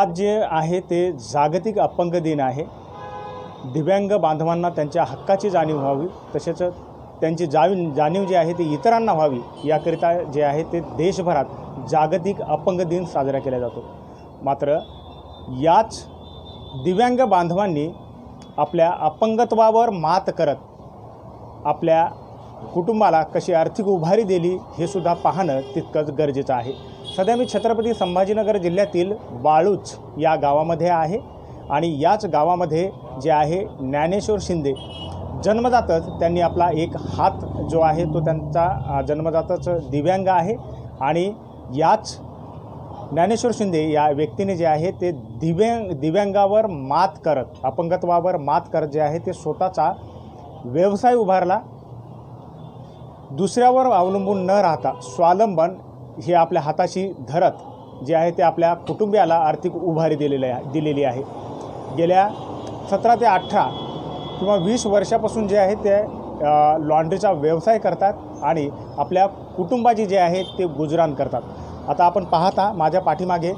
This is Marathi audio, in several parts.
आज जे आहे ते जागतिक अपंग दिन आहे. दिव्यांग बांधवांना त्यांच्या हक्काची जाणीव व्हावी तसेच त्यांची जाणीव जाणीव जी आहे ती इतरांना व्हावी याकरिता जे आहे ते देशभरात जागतिक अपंग दिन साजरा केला जातो. मात्र याच दिव्यांग बांधवांनी आपल्या अपंगत्वावर मात करत आपल्या कुटुंबाला कशी आर्थिक उभारी दिली हे सुद्धा पाहणं तितकंच गरजेचं आहे. सध्या मी छत्रपती संभाजीनगर जिल्ह्यातील बाळूच या गावामध्ये आहे आणि याच गावामध्ये जे आहे ज्ञानेश्वर शिंदे जन्मजातच त्यांनी आपला एक हात जो आहे तो त्यांचा जन्मजातच दिव्यांग आहे आणि याच ज्ञानेश्वर शिंदे या व्यक्तीने जे आहे ते दिव्यांग दिव्यांगावर मात करत अपंगत्वावर मात करत जे आहे ते स्वतःचा व्यवसाय उभारला. दुसऱ्यावर अवलंबून न राहता स्वावलंबन हे आपल्या हाताशी धरत जे आहे ते आपल्या कुटुंबियाला आर्थिक उभारी दिलेली आहे दिलेली आहे. गेल्या सतरा ते अठरा किंवा वीस वर्षापासून जे आहे ते लॉन्ड्रीचा व्यवसाय करतात आणि आपल्या कुटुंबाची जे आहे ते गुजराण करतात. आता आपण पाहता माझ्या पाठीमागे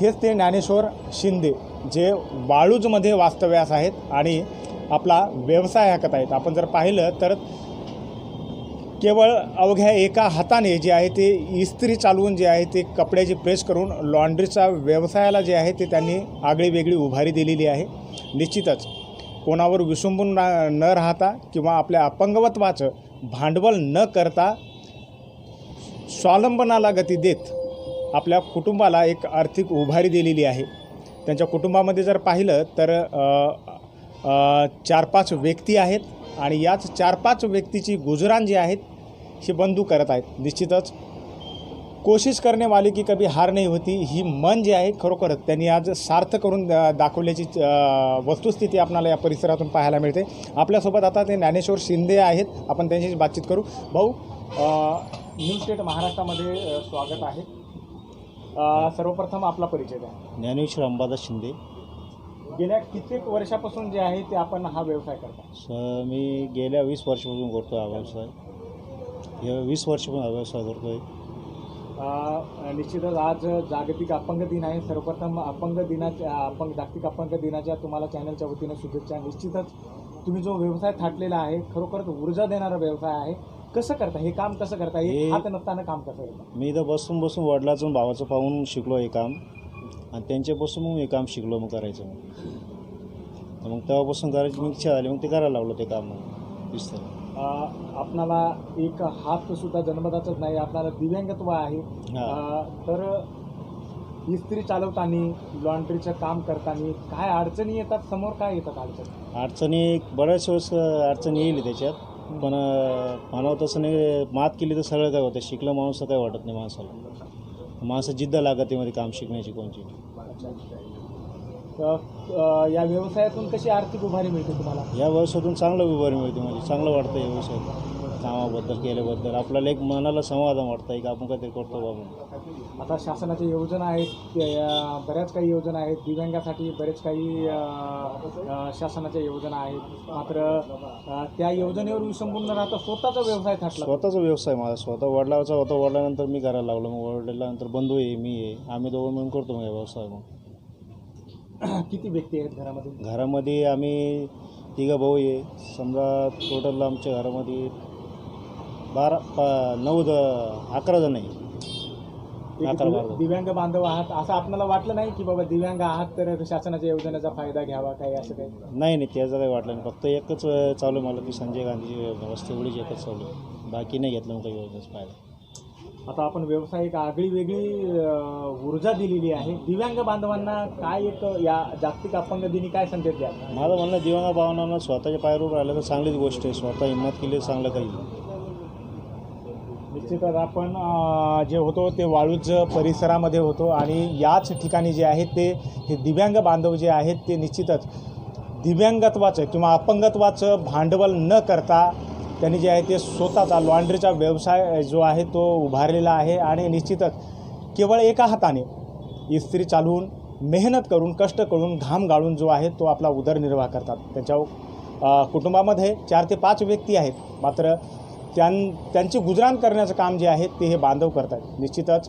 हेच ते ज्ञानेश्वर शिंदे जे वाळूजमध्ये वास्तव्यास आहेत आणि आपला व्यवसाय हाकत आहेत. आपण जर पाहिलं तर केवळ अवघ्या एका हाताने जे आहे ते इस्त्री चालवून जे आहे ते कपड्याची प्रेस करून लॉन्ड्रीचा व्यवसायाला जे आहे ते त्यांनी आगळी वेगळी उभारी दिलेली आहे. निश्चितच कोणावर विसंबून ना न राहता किंवा आपल्या अपंगत्वाचं भांडवल न करता स्वावलंबनाला गती देत आपल्या कुटुंबाला एक आर्थिक उभारी दिलेली आहे. त्यांच्या कुटुंबामध्ये जर पाहिलं तर चार पाच व्यक्ती आहेत आणि याच चार पाच व्यक्तीची गुजराण जी आहेत ही बंधू करत आहेत. निश्चितच कोशिश करणे वाली की कभी हार नाही होती. ही मन जी आहे खरोखरच त्यांनी आज सार्थ करून दाखवल्याची वस्तुस्थिती आपल्याला या परिसरातून पाहायला मिळते. आपल्यासोबत आता ते ज्ञानेश्वर शिंदे आहेत. आपण त्यांच्याशी बातचीत करू. भाऊ अ, न्यूज स्टेट महाराष्ट्रामध्ये स्वागत आहे. सर्वप्रथम आपला परिचय द्या. ज्ञानेश्वर अंबादास शिंदे. गेल्या कित्येक वर्षापासून जे आहे ते आपण हा व्यवसाय करता. स मी गेल्या वीस वर्षापासून करतो हा व्यवसाय. या वीस वर्षापासून हा व्यवसाय करतो आहे अ, निश्चितच आज जागतिक अपंग दिन आहे. सर्वप्रथम अपंग दिनाच्या अपंग जागतिक अपंग दिनाच्या तुम्हाला चॅनलच्या वतीनं शुभेच्छा. निश्चितच तुम्ही जो व्यवसाय थाटलेला आहे खरोखरच ऊर्जा देणारा व्यवसाय आहे. कसं करता? हे काम कसं करता? हे हे- हात नसताना काम कसं करता? मी इथं बसून बसून वडिलाचं आणि भावाचं पाहून शिकलो हे काम. आणि त्यांच्यापासून मग हे काम शिकलो मग करायचं मग. तर मग तेव्हापासून करायची मग इच्छा झाली. मग ते करायला लागलो ते काम. मग दिसतं अ, आपणाला एक हात सुद्धा जन्मदातच नाही आपल्याला दिव्यांगत्व आहे. तर इस्त्री चालवताना लॉन्ड्रीचं काम करताना काय अडचणी येतात? समोर काय येतात अडचणी? अडचणी बऱ्याच वेळेस अडचणी येईल त्याच्यात. पण म्हणावं तसं नाही मात केली तर सगळं काय होतं? शिकलं माणूस काय वाटत नाही माणसाला. माणसं जिद्द लागत मध्ये काम शिकण्याची कोणची. या व्यवसायातून कशी आर्थिक उभारी मिळते तुम्हाला? या व्यवसायातून चांगलं उभारी मिळते म्हणजे चांगलं वाटतं या व्यवसायात कामाबद्दल केल्याबद्दल. आपल्याला एक मनाला समाधान वाटतं की आपण काहीतरी करतो बाबा आता शासनाच्या योजना आहेत बऱ्याच काही योजना आहेत. दिव्यांगासाठी बरेच काही शासनाच्या योजना आहेत. मात्र त्या योजनेवर विसंबून न राहता स्वतःचा व्यवसाय थाटला. स्वतःचा व्यवसाय माझा. स्वतः वडिलाचा होता वडिलानंतर मी करायला लागलो मग वडिलानंतर बंधू आहे मी आहे. आम्ही दोघं मिळून करतो मग हा व्यवसाय मग. किती व्यक्ती आहेत घरामध्ये? घरामध्ये आम्ही तिघं भाऊ आहे. समजा टोटल आमच्या घरामध्ये बारा पा नऊ द अकरा जण आहे. एक अकरा दिव्य- बारा. दिव्यांग बांधव आहात? असं आपल्याला वाटलं नाही की बाबा दिव्यांग आहात तर शासनाच्या योजनेचा फायदा घ्यावा काही असं काही? नाही नाही त्याचं काही वाटलं नाही. फक्त एकच अं, चालू आहे मला ती संजय गांधीची वस्ती एवढीच एकच चालू आहे. बाकी नाही घेतलं मग काही योजनेचा फायदा. आता आपण व्यवसाय एक आगळी वेगळी ऊर्जा दिलेली आहे. दिव्यांग बांधवांना काय एक या जागतिक अपंग दिनी काय संदेश द्या माझं म्हणणं दिवंगा भावनांना स्वतःच्या पायावर राहिलं तर चांगलीच गोष्ट आहे. स्वतः हिंमत केली चांगलं काही निश्चितच आपण जे होतो ते वाळूज परिसरामध्ये होतो आणि याच ठिकाणी जे आहे ते हे दिव्यांग बांधव जे आहेत ते निश्चितच दिव्यांगत्वाचं किंवा अपंगत्वाचं भांडवल न करता त्यांनी जे आहे ते स्वतःचा लॉन्ड्रीचा व्यवसाय जो आहे तो उभारलेला आहे आणि निश्चितच केवळ एका हाताने इस्त्री चालवून मेहनत करून कष्ट करून घाम गाळून जो आहे तो आपला उदरनिर्वाह करतात. त्याच्या कुटुंबामध्ये चार ते पाच व्यक्ती आहेत. मात्र त्यां त्यांची गुजराण करण्याचं काम जे आहे ते हे बांधव करतात. निश्चितच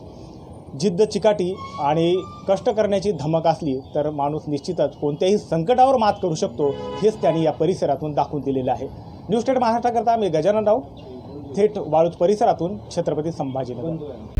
जिद्द चिकाटी आणि कष्ट करण्याची धमक असली तर माणूस निश्चितच कोणत्याही संकटावर मात करू शकतो हेच त्यांनी या परिसरातून दाखवून दिलेलं आहे. न्यूज स्टेट महाराष्ट्राकरता मी गजानन राव थेट वाळूज परिसरातून छत्रपती संभाजीनगर.